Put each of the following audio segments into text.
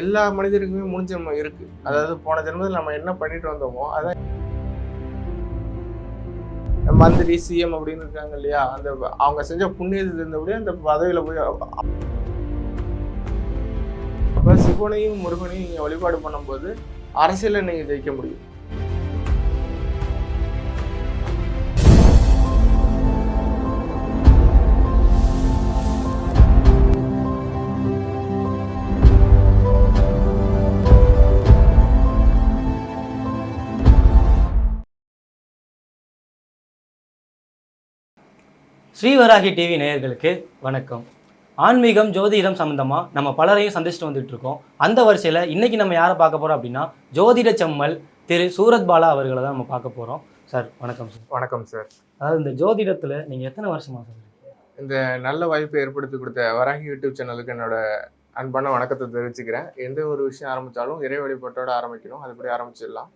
எல்லா மனிதருக்குமே முடிஞ்ச ஜென்மம் இருக்கு. அதாவது போன ஜென்மத்தில் நம்ம என்ன பண்ணிட்டு வந்தோமோ அதான் மந்திரி சிஎம் அப்படின்னு இருக்காங்க இல்லையா? அந்த அவங்க செஞ்ச புண்ணியத்தில் இருந்தபடியே அந்த பதவியில போய் அப்ப சிவனையும் முருகனையும் நீங்க வழிபாடு பண்ணும்போது அரசியல நீங்க ஜெயிக்க முடியும். ஸ்ரீவராகி டிவி நேயர்களுக்கு வணக்கம். ஆன்மீகம் ஜோதிடம் சம்பந்தமா நம்ம பலரையும் சந்திச்சுட்டு வந்துட்டு இருக்கோம். அந்த வரிசையில் இன்னைக்கு நம்ம யாரை பார்க்க போறோம் அப்படின்னா ஜோதிட செம்மல் திரு சூரத் பாலா அவர்களை தான் நம்ம பார்க்க போறோம். சார் வணக்கம் சார். வணக்கம் சார். அதாவது இந்த ஜோதிடத்துல நீங்க எத்தனை வருஷமா சார் இந்த நல்ல வாய்ப்பை ஏற்படுத்தி கொடுத்த வராகி யூடியூப் சேனலுக்கு என்னோட அன்பான வணக்கத்தை தெரிவிச்சுக்கிறேன். எந்த ஒரு விஷயம் ஆரம்பித்தாலும் இறை வழிபாட்டோட ஆரம்பிக்கணும். அதுபடி ஆரம்பிச்சிடலாம்.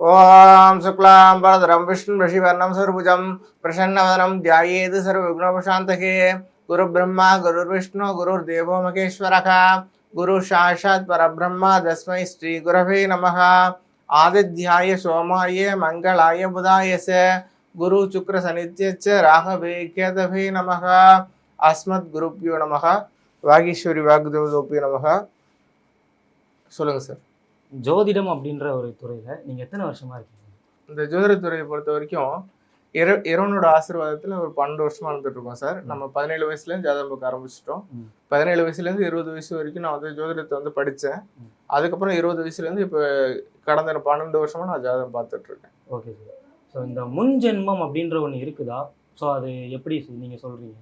ஓம் சுக்லாம் பரதரம் விஷ்ணு ரிஷிவர்ணம் சர்புஜம் பிரசன்னவதனம் தியாயேது சர்வ விக்னோபசாந்தகே குரு பிரம்மா குரு விஷ்ணு குருர் தேவோ மகேஸ்வரக குரு சாஷாத் பரபிரம்மா தஸ்மை ஸ்ரீ குரவே நமः ஆதித்யாய சோமாய மங்களாய புதாயச குரு சுக்ர சனித்யச்ச ராகவே கேதவே நமக அஸ்மத் குருப்பியோ நமக வாகீஸ்வரி வாக்குதேவதோப்பியோ நமக சொல்லுங்க சார் ஜோதிடம் அப்படின்ற ஒரு துறையில நீங்க எத்தனை வருஷமா இருக்கீங்க? இந்த ஜோதிடத்துறையை பொறுத்த வரைக்கும் இற இறைவனோட ஆசீர்வாதத்தில் ஒரு பன்னெண்டு வருஷமா இருந்துட்டு இருக்கோம் சார். நம்ம பதினேழு வயசுலேருந்து ஜாதகம் பார்க்க ஆரம்பிச்சிட்டோம். பதினேழு வயசுலேருந்து இருபது வயசு வரைக்கும் நான் வந்து ஜோதிடத்தை வந்து படித்தேன். அதுக்கப்புறம் இருபது வயசுலேருந்து இப்போ கடந்த பன்னெண்டு வருஷமா நான் ஜாதகம் பார்த்துட்டு இருக்கேன். Okay sir. ஸோ இந்த முன் ஜென்மம் அப்படின்ற ஒன்று இருக்குதா? ஸோ அது எப்படி நீங்க சொல்றீங்க?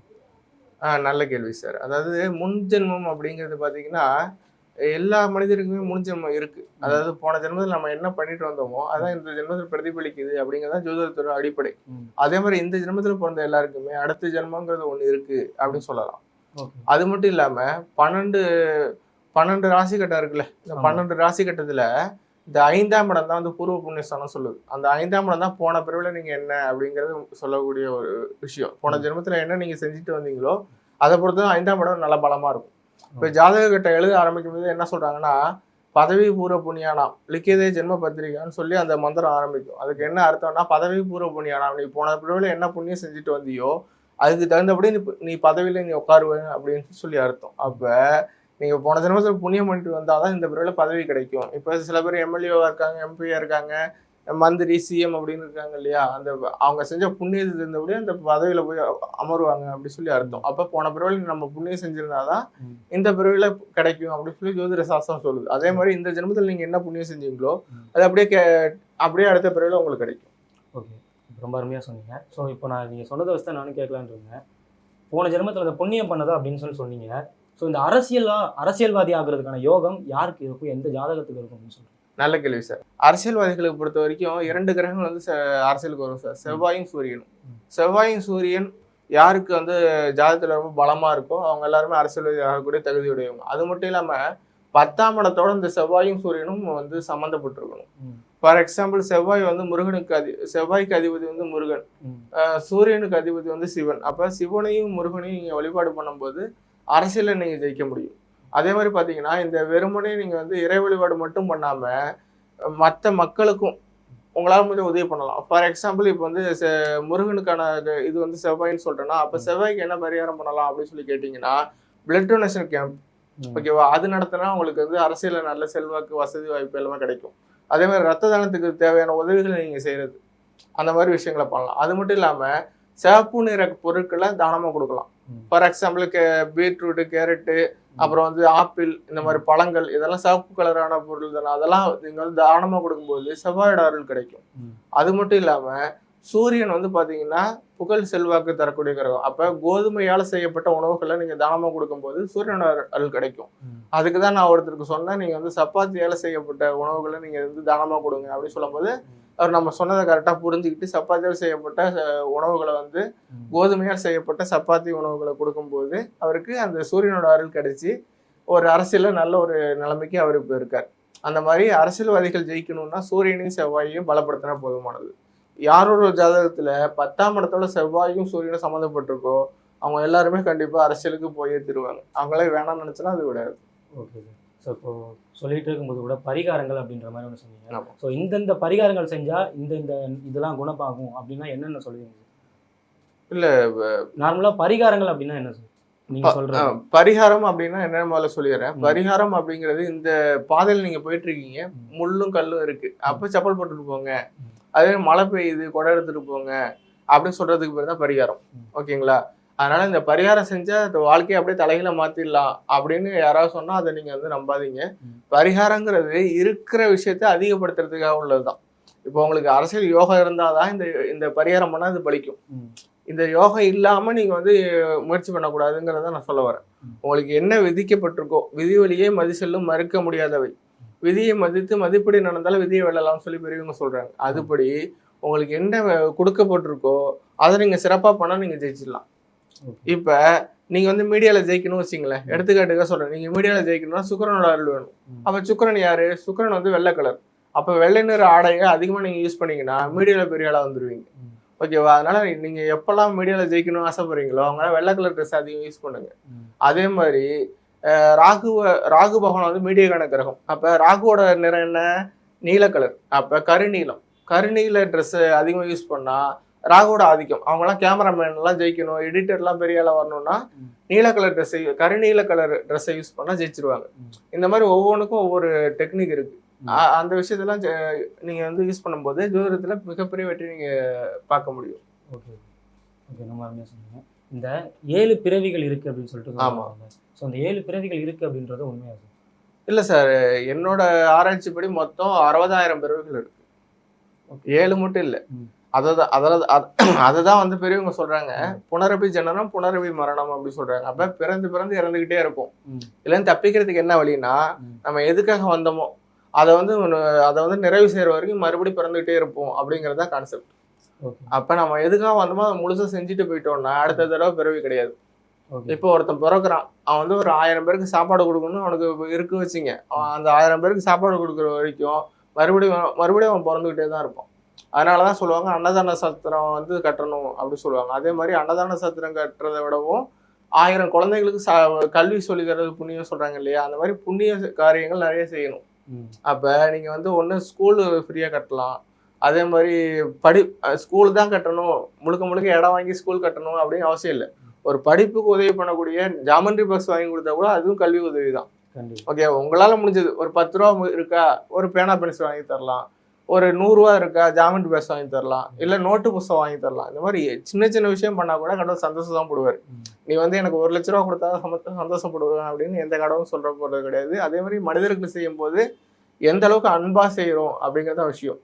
ஆ நல்ல கேள்வி சார். அதாவது முன் ஜென்மம் அப்படிங்கிறது பார்த்தீங்கன்னா எல்லா மனிதருக்குமே முன் ஜென்மம் இருக்கு. அதாவது போன ஜென்மத்தில் நம்ம என்ன பண்ணிட்டு வந்தோமோ அதான் இந்த ஜென்மத்தில் பிரதிபலிக்குது அப்படிங்கிறதான் ஜோதிடத்தோட அடிப்படை. அதே மாதிரி இந்த ஜென்மத்தில் பிறந்த எல்லாருக்குமே அடுத்த ஜென்மங்கிறது ஒன்று இருக்கு அப்படின்னு சொல்லலாம். அது மட்டும் இல்லாம பன்னெண்டு பன்னெண்டு ராசி கட்டம் இருக்குல்ல இந்த. பன்னெண்டு ராசி கட்டத்துல இந்த ஐந்தாம் இடம் தான் வந்து பூர்வ புண்ணியஸ்தானம் சொல்லுது. அந்த ஐந்தாம் இடம் தான் போன பிறவில நீங்க என்ன அப்படிங்கிறது சொல்லக்கூடிய ஒரு விஷயம். போன ஜென்மத்துல என்ன நீங்க செஞ்சுட்டு வந்தீங்களோ அதை பொறுத்து தான் ஐந்தாம் இடம் நல்ல பலமா இருக்கும். இப்போ ஜாதக கிட்ட எழுத ஆரம்பிக்கும் போது என்ன சொல்றாங்கன்னா பதவி பூர புண்ணியானாம் லிக்கியதே ஜென்ம பத்திரிகான்னு சொல்லி அந்த மந்திரம் ஆரம்பிக்கும். அதுக்கு என்ன அர்த்தம்னா பதவி பூர்வ புண்ணியானாம் நீ போன பிறவில என்ன புண்ணியம் செஞ்சுட்டு வந்தியோ அதுக்கு தகுந்தபடி நீ நீ பதவியில் நீ உட்காருவேன் அப்படின்னு சொல்லி அர்த்தம். அப்போ நீங்கள் போன ஜென்மத்தில் புண்ணியம் பண்ணிட்டு வந்தால் தான் இந்த பிறவில பதவி கிடைக்கும். இப்போ சில பேர் எம்எல்ஏவாக இருக்காங்க எம்பியாக இருக்காங்க. மந்திரி சிஎம் அப்படின்னு இருக்காங்க இல்லையா? அந்த அவங்க செஞ்ச புண்ணியத்துக்கு இருந்தபடியே அந்த பதவியில போய் அமருவாங்க அப்படி சொல்லி அர்த்தம். அப்ப போன பிறவில நம்ம புண்ணியம் செஞ்சிருந்தாதான். இந்த பிறவில கிடைக்கும் அப்படின்னு சொல்லி ஜோதிட சாஸ்திரம் சொல்லுது. அதே மாதிரி இந்த ஜென்மத்தில் நீங்க என்ன புண்ணியம் செஞ்சீங்களோ. அது அப்படியே கே- அப்படியே அடுத்த பிறவில உங்களுக்கு கிடைக்கும். ஓகே. ரொம்ப அருமையாக சொன்னீங்க. ஸோ இப்போ நான் நீங்கள் சொன்னதை வச்சு தான் நானும் கேட்கலான்னு இருந்தேன். போன ஜென்மத்தில் இந்த புண்ணியம் பண்ணதா அப்படின்னு சொல்லி சொன்னீங்க. ஸோ இந்த அரசியலா அரசியல்வாதி ஆகிறதுக்கான யோகம் யாருக்கு இருக்கும்? எந்த ஜாதகத்துக்கு இருக்கும் அப்படின்னு சொல்லுங்க நல்ல கேள்வி சார் அரசியல்வாதிகளுக்கு பொறுத்த வரைக்கும் இரண்டு கிரகங்கள் வந்து செ- அரசியலுக்கு வரும் சார் செவ்வாயும் சூரியனும். செவ்வாயும் சூரியன் யாருக்கு வந்து ஜாதகத்துல ரொம்ப பலமா இருக்கோ அவங்க எல்லாருமே அரசியல்வாதி ஆகக்கூடிய தகுதியுடையவங்க. அது மட்டும் இல்லாம பத்தாம் இடத்தோட இந்த செவ்வாயும் சூரியனும் வந்து சம்மந்தப்பட்டிருக்கணும். ஃபார் எக்ஸாம்பிள் செவ்வாய் வந்து முருகனுக்கு அதி செவ்வாய்க்கு அதிபதி வந்து முருகன். சூரியனுக்கு அதிபதி வந்து சிவன். அப்ப சிவனையும் முருகனையும் நீங்க வழிபாடு பண்ணும்போது அரசியல நீங்க ஜெயிக்க முடியும். அதே மாதிரி பாத்தீங்கன்னா இந்த வெறுமனே நீங்க வந்து இறை வழிபாடு மட்டும் பண்ணாம மற்ற மக்களுக்கும் உங்களால முடிஞ்ச உதவி பண்ணலாம். ஃபார் எக்ஸாம்பிள் இப்போ வந்து முருகனுக்கான இது- வந்து செவ்வாய்ன்னு சொல்றேன்னா அப்ப செவ்வாய்க்கு என்ன பரிகாரம் பண்ணலாம் அப்படின்னு சொல்லி கேட்டீங்கன்னா பிளட் டொனேஷன் கேம்ப். ஓகேவா அது நடத்தினா உங்களுக்கு வந்து அரசியல்ல நல்ல செல்வாக்கு வசதி வாய்ப்பு எல்லாமே கிடைக்கும். அதே மாதிரி ரத்த தானத்துக்கு தேவையான உதவிகளை நீங்க செய்யறது அந்த மாதிரி விஷயங்களை பண்ணலாம். அது மட்டும் இல்லாம சிவப்பு நிற பொருட்களை தானமா கொடுக்கலாம். ஃபார் எக்ஸாம்பிள் கே பீட்ரூட்டு கேரட்டு அப்புறம் வந்து ஆப்பிள் இந்த மாதிரி பழங்கள் இதெல்லாம் சிவப்பு கலரான பொருள் தானே. அதெல்லாம் நீங்க வந்து தானமா கொடுக்கும்போது செவ்வாயோட அருள் கிடைக்கும். அது மட்டும் இல்லாம சூரியன் வந்து பாத்தீங்கன்னா புகழ் செல்வாக்கு தரக்கூடிய கிரகம். அப்ப கோதுமையால செய்யப்பட்ட உணவுகளை நீங்க தானமா கொடுக்கும்போது சூரியனோட அரு- அருள் கிடைக்கும். அதுக்கு தான் நான் ஒருத்தருக்கு சொன்னேன் நீங்க வந்து சப்பாத்தியால செய்யப்பட்ட உணவுகளை நீங்க வந்து தானமா கொடுங்க அப்படின்னு சொல்லும்போது அவர் நம்ம சொன்னதை கரெக்டா புரிஞ்சுக்கிட்டு சப்பாத்தியால் செய்யப்பட்ட உணவுகளை வந்து. கோதுமையால் செய்யப்பட்ட சப்பாத்தி உணவுகளை கொடுக்கும்போது அவருக்கு அந்த சூரியனோட அருள் கிடைச்சி ஒரு அரசியல்ல நல்ல ஒரு நிலைமைக்கு அவர் இப்போ இருக்கார். அந்த மாதிரி அரசியல்வாதிகள் ஜெயிக்கணும்னா சூரியனையும் செவ்வாயையும் பலப்படுத்தினா போதுமானது. யாரோட ஜாதகத்துல பத்தாம் இடத்தோட செவ்வாயும் சூரியனும் சம்மந்தப்பட்டிருக்கோ அவங்க எல்லாருமே கண்டிப்பா அரசியலுக்கு போயே தருவாங்க அவங்களே வேணாம்னு நினைச்சா அது விடாது. ஓகே ஸோ இப்போ சொல்லிட்டு இருக்கும்போது கூட பரிகாரங்கள் அப்படின்ற மாதிரி ஒன்று சொன்னீங்க. ஸோ இந்தந்த பரிகாரங்கள் செஞ்சா இந்த இந்த இதெல்லாம் குணமாகும் அப்படின்னா என்னென்ன சொல்லுவீங்க? இல்ல நார்மலா பரிகாரங்கள் அப்படின்னா என்ன சார்? பரிகாரம் அப்படின்னா என்ன முதல்ல சொல்லிடுறேன். பரிகாரம் அப்படிங்கிறது இந்த பாதையில நீங்க போயிட்டு இருக்கீங்க. முள்ளும் கல்லும் இருக்கு. அப்ப செப்பல் போட்டுட்டு போங்க. அதே மழை பெய்யுது குடை எடுத்துட்டு போங்க. அப்படின்னு சொல்றதுக்கு பேர் தான் பரிகாரம். ஓகேங்களா? அதனால இந்த பரிகாரம் செஞ்சா இந்த வாழ்க்கையை அப்படியே தலைகீழ மாத்திடலாம் அப்படின்னு யாராவது சொன்னா அதை நீங்க வந்து நம்பாதீங்க. பரிகாரங்கிறது இருக்கிற விஷயத்த அதிகப்படுத்துறதுக்காக உள்ளதுதான் இப்போ உங்களுக்கு அரசியல் யோகம் இருந்தாதான் இந்த இந்த பரிகாரம் பண்ணா அது பலிக்கும். இந்த யோகம் இல்லாம நீங்க வந்து முயற்சி பண்ணக்கூடாதுங்கிறத நான் சொல்ல வரேன். உங்களுக்கு என்ன விதிக்கப்பட்டிருக்கோ விதி வழியே மதி செல்லும் மறுக்க முடியாதவை விதியை மதித்து மதிப்படி நடந்தாலும் விதியை வெல்லலாம்னு சொல்லி பெரியவங்க சொல்றாங்க அதுபடி உங்களுக்கு என்ன கொடுக்கப்பட்டிருக்கோ அதை நீங்க சிறப்பா பண்ணா நீங்க ஜெயிச்சிடலாம். இப்ப நீங்க வந்து மீடியால ஜெயிக்கணும்னு வச்சுங்களேன். எடுத்துக்காட்டுக்காக சொல்றேன். நீங்க மீடியால ஜெயிக்கணும்னா சுக்கிரனோட அருள் வேணும். அப்ப சுக்கிரன் யாரு? சுக்கிரன் வந்து வெள்ளை கலர் அப்ப வெள்ளை நிற ஆடையை அதிகமா நீங்க யூஸ் பண்ணீங்கன்னா மீடியால பெரிய ஆளா வந்துருவீங்க. ம். ஓகேவா அதனால நீங்க எப்பெல்லாம் மீடியால ஜெயிக்கணும்னு ஆசைப்படுறீங்களோ அவங்க வெள்ளை கலர் ட்ரெஸ் அதிகம் யூஸ் பண்ணுங்க. அதே மாதிரி ராகுவ ராகு பகவான் வந்து மீடியக்கான கிரகம். அப்ப ராகுவோட நிறம் என்ன? நீல கலர் அப்ப கருநீலம். கருநீல ட்ரெஸ் அதிகமா யூஸ் பண்ணா ராகுவோட ஆதிக்கம். அவங்கலாம் கேமராமேன் எல்லாம் ஜெயிக்கணும் எடிட்டர்லாம் பெரிய ஆளா வரணும்னா. நீல கலர் ட்ரெஸ் கருநீல கலர் ட்ரெஸ்ஸை யூஸ் பண்ணா ஜெயிச்சிருவாங்க. இந்த மாதிரி ஒவ்வொன்றுக்கும் ஒவ்வொரு டெக்னிக் இருக்கு. ம். அ- அந்த விஷயத்தெல்லாம் ஜெ- நீங்க வந்து யூஸ் பண்ணும்போது ஜோதிடத்துல மிகப்பெரிய வெற்றி நீங்க பார்க்க முடியும். ஓகே. ஓகே நம்ம அருமையாக சொன்னீங்க. இந்த ஏழு பிறவிகள் இருக்கு அப்படின்னு சொல்லிட்டு ஆமா. ஸோ அந்த ஏழு பிறவிகள் இருக்கு அப்படின்றது உண்மையா சார்? இல்ல சார் என்னோட ஆராய்ச்சிப்படி மொத்தம் அறுபதாயிரம் பிறவிகள் இருக்கு. ஏழு மட்டும் இல்ல. ம். அததான் அததான் அதை தான் வந்து பெரியவங்க சொல்றாங்க. புனரபி ஜனனம் புனரபி மரணம் அப்படி சொல்றாங்க. அப்ப பிறந்து பிறந்து இறந்துகிட்டே இருக்கும். இதுலேருந்து தப்பிக்கிறதுக்கு என்ன வழின்னா. நம்ம எதுக்காக வந்தோமோ அதை வந்து அதை வந்து நிறைவு செய்யற வரைக்கும் மறுபடியும் பிறந்துகிட்டே இருப்போம் அப்படிங்கிறது தான் கான்செப்ட் அப்ப நம்ம எதுக்காக வந்தோமோ அதை முழுசா செஞ்சுட்டு போயிட்டோம்னா அடுத்த தடவை பிறவி கிடையாது. இப்போ ஒருத்தன் பிறக்குறான். அவன் வந்து ஒரு ஆயிரம் பேருக்கு சாப்பாடு கொடுக்கணும்னு அவனுக்கு இருக்கு வச்சுங்க. அவன் அந்த ஆயிரம் பேருக்கு சாப்பாடு கொடுக்குற வரைக்கும் மறுபடியும் மறுபடியும் அவன் பிறந்துகிட்டே தான் இருப்பான். அதனால தான் சொல்லுவாங்க அன்னதான சத்திரம் வந்து கட்டணும் அப்படின்னு சொல்லுவாங்க. அதே மாதிரி அன்னதான சத்திரம் கட்டுறதை விடவும் ஆயிரம் குழந்தைகளுக்கு ச கல்வி சொல்லி தர்றது புண்ணியம் சொல்றாங்க இல்லையா? அந்த மாதிரி புண்ணிய காரியங்கள் நிறைய செய்யணும். அப்போ நீங்கள் வந்து ஒன்று ஸ்கூலு ஃப்ரீயாக கட்டலாம். அதே மாதிரி படி ஸ்கூல் தான் கட்டணும். முழுக்க முழுக்க இடம் வாங்கி ஸ்கூல் கட்டணும் அப்படின்னு அவசியம் இல்லை. ஒரு படிப்புக்கு உதவி பண்ணக்கூடிய ஜாமண்ட்ரி பாக்ஸ் வாங்கி கொடுத்தா கூட அதுவும் கல்வி உதவி தான் ஓகே உங்களால் முடிஞ்சது. ஒரு பத்து ரூபா இருக்கா? ஒரு பேனா பென்சில் வாங்கி தரலாம். ஒரு நூறுரூவா இருக்கா ஜாமெண்ட் பேஸ் வாங்கி தரலாம் இல்லை நோட்டு புஸ்தகம் வாங்கி தரலாம். இந்த மாதிரி சின்ன சின்ன விஷயம் பண்ணால் கூட கடவுள் சந்தோஷம் தான் போடுவார். நீ வந்து எனக்கு ஒரு லட்ச ரூபா கொடுத்தா சந்தோஷப்படுவேன் அப்படின்னு எந்த கடவுளும் சொல்கிற போகிறது கிடையாது. அதே மாதிரி மனிதருக்கு செய்யும்போது எந்த அளவுக்கு அன்பாக செய்கிறோம் அப்படிங்கிறத விஷயம்.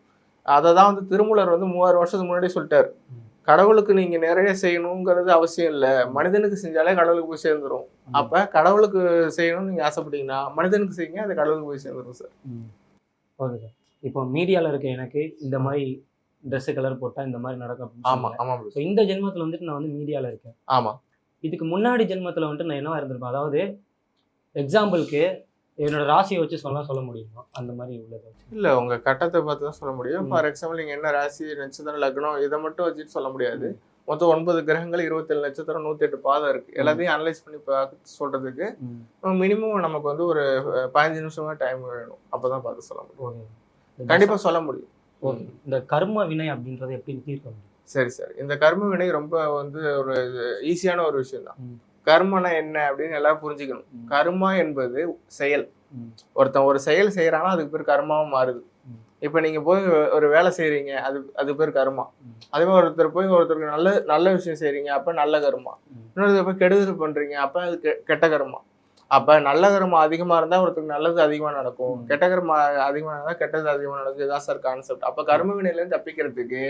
அதை தான் வந்து திருமூலர் வந்து மூவாயிரம் வருஷத்துக்கு முன்னாடி சொல்லிட்டார். கடவுளுக்கு நீங்க நிறைய செய்யணுங்கிறது அவசியம் இல்லை. மனிதனுக்கு செஞ்சாலே கடவுளுக்கு போய் சேர்ந்துரும். அப்போ அப்ப கடவுளுக்கு செய்யணும்னு நீங்க ஆசைப்பட்டீங்கன்னா மனிதனுக்கு செய்யுங்க அது கடவுளுக்கு போய் சேர்ந்துரும் சார். Okay sir. இப்போ மீடியாவில் இருக்க எனக்கு இந்த மாதிரி ட்ரெஸ்ஸு கலர் போட்டால் இந்த மாதிரி நடக்கும் அப்படின்னு ஆமா சொன்னீங்க. ஆமா ஸோ இந்த ஜென்மத்தில் வந்துட்டு நான் வந்து மீடியாவில் இருக்கேன். ஆமா. இதுக்கு முன்னாடி ஜென்மத்தில் வந்துட்டு நான் என்னவா இருந்திருப்பேன்? அதாவது எக்ஸாம்பிளுக்கு என்னோட ராசியை வச்சு சொல்ல சொல்ல முடியுமா? அந்த மாதிரி உள்ளதை இல்ல உங்க கட்டத்தை பார்த்து தான் சொல்ல முடியும். ஃபார் எக்ஸாம்பிள் நீங்க என்ன ராசி நட்சத்திரம் லக்னம் இதை மட்டும் வச்சுட்டு சொல்ல முடியாது. மொத்தம் ஒன்பது கிரகங்கள் இருபத்தேழு நட்சத்திரம் நூத்தி எட்டு பாதம் இருக்கு. எல்லாத்தையும் அனலைஸ் பண்ணி பார்த்து சொல்றதுக்கு ம். மினிமம் நமக்கு வந்து ஒரு பதினஞ்சு நிமிஷமா டைம் வேணும். அப்பதான் பார்த்து சொல்ல முடியும். கண்டிப்பா சொல்ல முடியும் இந்த கர்ம வினை அப்படின்றத எப்படி தீர்க்க முடியும் சரி சார் இந்த கர்ம வினை ரொம்ப வந்து ஒரு ஈஸியான ஒரு விஷயம் தான். கர்மனா என்ன அப்படின்னு எல்லாரும் புரிஞ்சுக்கணும். கர்மா என்பது செயல். ஒருத்தன் ஒரு செயல் செய்யறானா அதுக்கு பேர் கர்மாவா மாறுது. இப்ப நீங்க போய் ஒரு வேலை செய்றீங்க அது அது பேர் கர்மா. அதே மாதிரி ஒருத்தர் போய் ஒருத்தருக்கு நல்ல நல்ல விஷயம் செய்றீங்க அப்ப நல்ல கர்மா. இன்னொருத்தர் போய் கெடுதல் பண்றீங்க அப்ப அது கெட்ட கர்மா அப்ப நல்ல கர்மா அதிகமா இருந்தா ஒருத்தருக்கு நல்லது அதிகமா நடக்கும். கெட்ட கர்மா அதிகமா இருந்தா கெட்டது அதிகமா நடக்கும் இதுதான் சார் கான்செப்ட் அப்ப கர்ம வினையில இருந்து தப்பிக்கிறதுக்கு.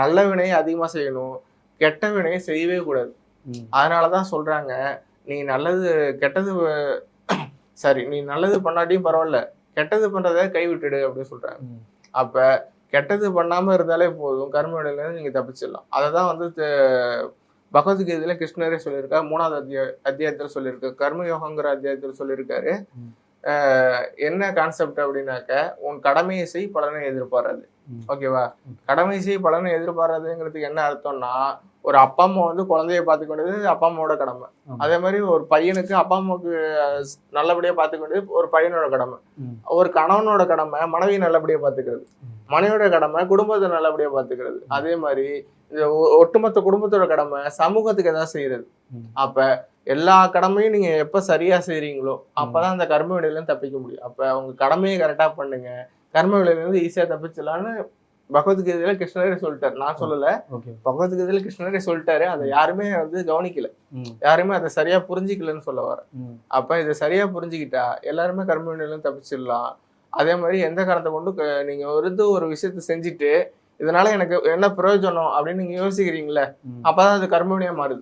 நல்ல வினையை அதிகமா செய்யணும். கெட்ட வினையை செய்யவே கூடாது. அதனாலதான் சொல்றாங்க நீ நல்லது கெட்டது சரி நீ நல்லது பண்ணாட்டியும் பரவாயில்ல. கெட்டது பண்றதை கைவிட்டுடு அப்படின்னு சொல்றாங்க. அப்ப கெட்டது பண்ணாம இருந்தாலே போதும். கர்ம வினையில இருந்து நீங்க தப்பிச்சிடலாம். அதை தான் வந்து பகவத்கீதையில கிருஷ்ணரே சொல்லியிருக்காரு மூணாவது அத்தியா அத்தியாயத்தில் சொல்லியிருக்கு கர்ம யோகங்கிற அத்தியாயத்தில் சொல்லியிருக்காரு என்ன கான்செப்ட் அப்படின்னாக்க உன் கடமையை செய் பலனை எதிர்பாராது. ஓகேவா. கடமை செய் பலனை எதிர்பாராதுங்கிறதுக்கு என்ன அர்த்தம்னா ஒரு அப்பா அம்மா வந்து குழந்தைய பார்த்துக்க வேண்டியது அப்பா அம்மாவோட கடமை. அதே மாதிரி ஒரு பையனுக்கு அப்பா அம்மாவுக்கு நல்லபடியா பார்த்துக்க வேண்டியது ஒரு பையனோட கடமை. ஒரு கணவனோட கடமை மனைவியை நல்லபடியா பார்த்துக்கிறது. மனைவியோட கடமை குடும்பத்தை நல்லபடியா பார்த்துக்கிறது அதே மாதிரி இந்த ஒட்டுமொத்த குடும்பத்தோட கடமை சமூகத்துக்கு ஏதாவது செய்யறது. அப்ப எல்லா கடமையும் நீங்க எப்ப சரியா செய்றீங்களோ அப்பதான் அந்த கர்ம வினையில இருந்து தப்பிக்க முடியும். அப்ப உங்க கடமையை கரெக்டா பண்ணுங்க. கர்ம வினையில இருந்து ஈஸியா தப்பிச்சிடலாம்னு பகவத்கீதையில கிருஷ்ணரே சொல்லிட்டாரு. நான் சொல்லல. பகவத்கீதையில கிருஷ்ணரே சொல்லிட்டாரு. அதை யாருமே வந்து கவனிக்கல. யாருமே அதை சரியா புரிஞ்சிக்கலன்னு சொல்ல வர. அப்ப இதை சரியா புரிஞ்சுக்கிட்டா எல்லாருமே கர்ம வினையில இருந்து தப்பிச்சிடலாம். அதே மாதிரி எந்த காரணத்தை கொண்டு க- நீங்க ஒரு விஷயத்த செஞ்சுட்டு இதனால எனக்கு என்ன பிரயோஜனம் அப்படின்னு நீங்க யோசிக்கிறீங்களே. அப்பதான் அது கர்மவினையா மாறுது.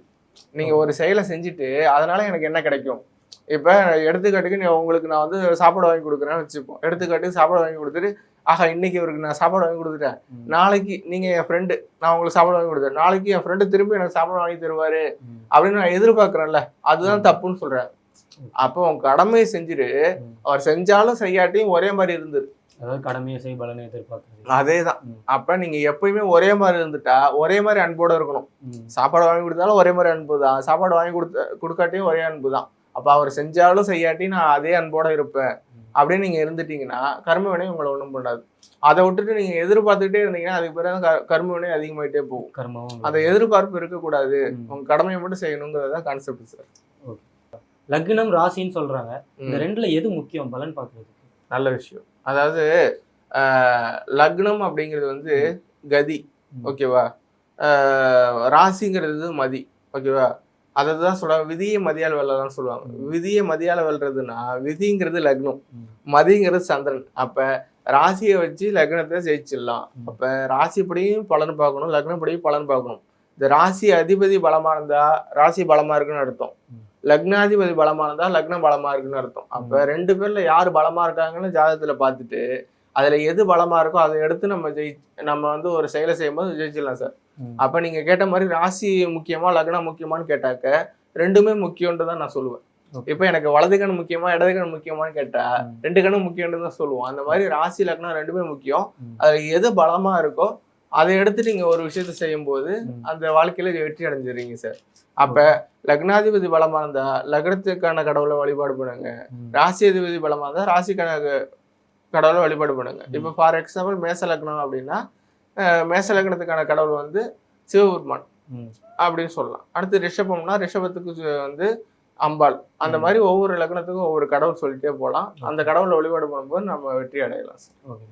நீங்க ஒரு செயலை செஞ்சுட்டு அதனால எனக்கு என்ன கிடைக்கும்? இப்ப எடுத்துக்காட்டுக்கு நீ உங்களுக்கு நான் வந்து சாப்பாடு வாங்கி கொடுக்குறேன்னு வச்சுப்போம். எடுத்துக்காட்டுக்கு சாப்பாடு வாங்கி கொடுத்துட்டு ஆஹா இன்னைக்கு இவருக்கு நான் சாப்பாடு வாங்கி கொடுத்துட்டேன். நாளைக்கு நீங்க என் ஃப்ரெண்டு நான் உங்களுக்கு சாப்பாடு வாங்கி கொடுத்தேன். நாளைக்கு என் ஃப்ரெண்டு திரும்பி எனக்கு சாப்பாடு வாங்கி தருவாரு. அப்படின்னு நான் எதிர்பார்க்கறேன்ல அதுதான் தப்புன்னு சொல்றேன். அப்போ உன் கடமையை செஞ்சுட்டு ம். அவர் செஞ்சாலும் செய்யாட்டியும் ஒரே மாதிரி இருந்துரு. அதாவது கடமையை செய் பலனை எதிர்பார்க்கறது. அதேதான். ம். அப்ப நீங்க எப்பயுமே ஒரே மாதிரி இருந்துட்டா ஒரே மாதிரி அன்போட இருக்கணும். சாப்பாடு வாங்கி கொடுத்தாலும் ஒரே மாதிரி அன்பு தான். சாப்பாடு வாங்கி கொடுத்த கொடுக்காட்டியும் ஒரே அன்பு தான். அப்ப அவர் செஞ்சாலும் செய்யாட்டி நான் அதே அன்போட இருப்பேன். அப்படின்னு நீங்க இருந்துட்டீங்கன்னா கர்ம வினை உங்களை ஒண்ணும் பண்ணாது. அதை விட்டுட்டு நீங்க எதிர்பார்த்துட்டே இருந்தீங்கன்னா அதுக்கு பிறகு க- கர்ம வினை அதிகமாயிட்டே போகும். கர்மமும் அந்த எதிர்பார்ப்பு இருக்கக்கூடாது. ம். உங்க கடமையை மட்டும் செய்யணுங்கிறது தான் கான்செப்ட் சார் லக்னம் ராசின்னு சொல்றாங்க இந்த. ரெண்டுல எது முக்கியம் பலன் பார்க்கறதுக்கு நல்ல விஷயம் அதாவது லக்னம் அப்படிங்கிறது வந்து கதி. ஓகேவா ராசிங்கிறது மதி ஓகேவா அதை தான் சொல்லுவாங்க விதியை மதியால் வெல்லலாம் சொல்லுவாங்க. விதியை மதியால வெல்றதுன்னா விதிங்கிறது லக்னம். மதிங்கிறது சந்திரன் அப்ப ராசியை வச்சு லக்னத்தை ஜெயிச்சிடலாம். அப்ப ராசிப்படியும் பலன் பார்க்கணும் லக்னப்படியும் பலன் பார்க்கணும் இந்த ராசி அதிபதி பலமா இருந்தா ராசி பலமா இருக்குன்னு அர்த்தம். லக்னாதிபதி பலமா இருந்தா லக்னம் பலமா இருக்குன்னு அர்த்தம் அப்ப ரெண்டு பேர்ல யாரு பலமா இருக்காங்கன்னு ஜாதகத்துல பார்த்துட்டு அதுல எது பலமா இருக்கோ அதை எடுத்து நம்ம ஜெயி நம்ம வந்து ஒரு செயலை செய்யும்போது ஜெயிச்சிடலாம் சார். அப்ப நீங்க கேட்ட மாதிரி ராசி முக்கியமா லக்னம் முக்கியமான்னு கேட்டாக்க ரெண்டுமே முக்கியம்னு தான் நான் சொல்லுவேன். இப்ப எனக்கு வலது கண் முக்கியமா இடது கண் முக்கியமான்னு கேட்டா. ரெண்டு கண்ணும் முக்கியம்னு தான் சொல்லுவோம் அந்த மாதிரி ராசி லக்னம் ரெண்டுமே முக்கியம். அதுல எது பலமா இருக்கோ அதை எடுத்து நீங்க ஒரு விஷயத்த செய்யும் போது ம். அந்த வாழ்க்கையில வெற்றி அடைஞ்சிடுறீங்க சார் அப்ப லக்னாதிபதி பலமா இருந்தா லக்னத்துக்கான கடவுளை வழிபாடு பண்ணுங்க. ராசி அதிபதி பலமா இருந்தா ராசிக்கான கடவுளை வழிபாடு பண்ணுங்க. இப்போ ஃபார் எக்ஸாம்பிள் மேச லக்னம் அப்படின்னா மேச லக்னத்துக்கான கடவுள் வந்து சிவபெருமான். அப்படின்னு சொல்லலாம் அடுத்து ரிஷபம்னா ரிஷபத்துக்கு வந்து அம்பாள் அந்த. மாதிரி ஒவ்வொரு லக்னத்துக்கும் ஒவ்வொரு கடவுள் சொல்லிட்டே போகலாம் அந்த கடவுளை வழிபாடு பண்ணும்போது நம்ம வெற்றி அடையலாம் சார் ஓகே